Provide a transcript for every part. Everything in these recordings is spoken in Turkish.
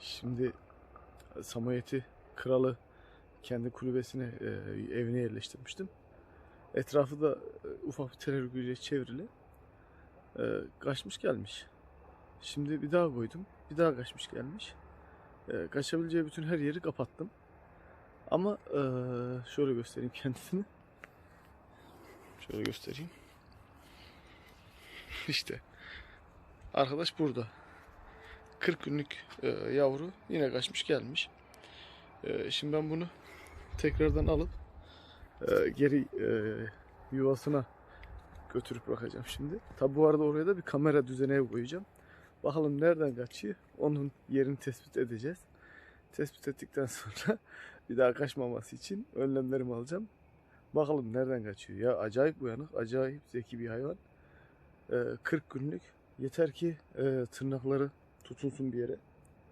Şimdi Samoyed'i kralı kendi kulübesine, e, evine yerleştirmiştim. Etrafı da e, ufak bir tel örgüyle çevrili. E, kaçmış gelmiş. Şimdi bir daha koydum. Bir daha kaçmış gelmiş. Kaçabileceği bütün her yeri kapattım. Ama şöyle göstereyim kendisini. Şöyle göstereyim. İşte. Arkadaş burada. 40 günlük e, yavru yine kaçmış gelmiş. E, şimdi ben bunu tekrardan alıp e, geri e, yuvasına götürüp bırakacağım şimdi. Tabi bu arada oraya da bir kamera düzeneği koyacağım. Bakalım nereden kaçıyor. Onun yerini tespit edeceğiz. Tespit ettikten sonra bir daha kaçmaması için önlemlerimi alacağım. Bakalım nereden kaçıyor. Ya acayip uyanık, acayip zeki bir hayvan. E, 40 günlük. Yeter ki e, tırnakları tutunsun bir yere.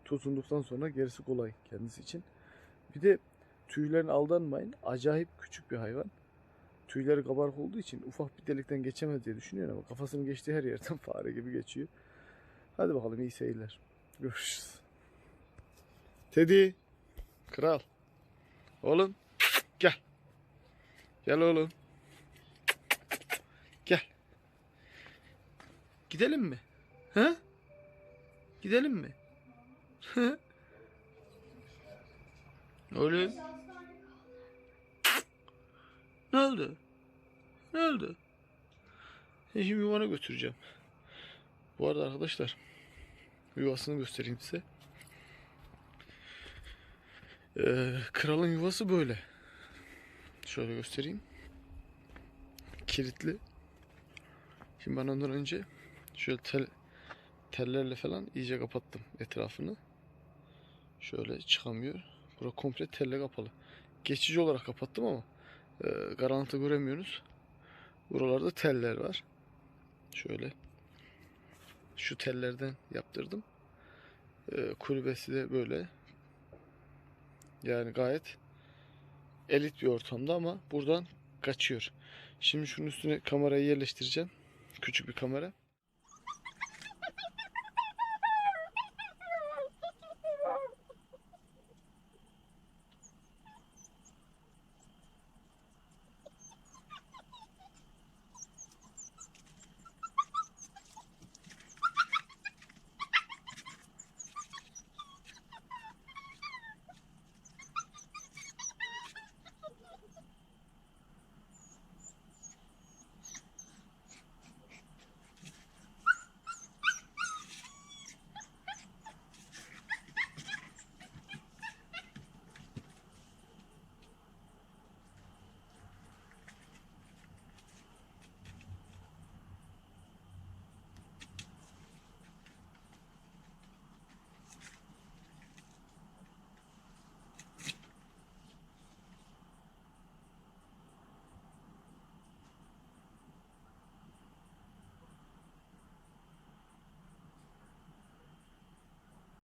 Tutunduktan sonra gerisi kolay kendisi için. Bir de tüylerine aldanmayın. Acayip küçük bir hayvan. Tüyleri kabarık olduğu için ufak bir delikten geçemez diye düşünüyorum ama kafasının geçtiği her yerden fare gibi geçiyor. Hadi bakalım iyi seyirler. Görüşürüz. Teddy. Kral. Oğlum. Gel. Gel oğlum. Gel. Gidelim mi? He? Gidelim mi? Oğlum. Ne oldu? Ne oldu? Ben şimdi yuvana götüreceğim. Bu arada arkadaşlar yuvasını göstereyim size. Ee, kralın yuvası böyle. Şöyle göstereyim. Kilitli. Şimdi ben ondan önce şöyle tel, tellerle falan iyice kapattım etrafını. Şöyle çıkamıyor. Bura komple telle kapalı. Geçici olarak kapattım ama e, garanti göremiyoruz. Buralarda teller var. Şöyle. Şu tellerden yaptırdım. E, kulübesi de böyle. Yani gayet elit bir ortamda ama buradan kaçıyor. Şimdi şunun üstüne kamerayı yerleştireceğim. Küçük bir kamera.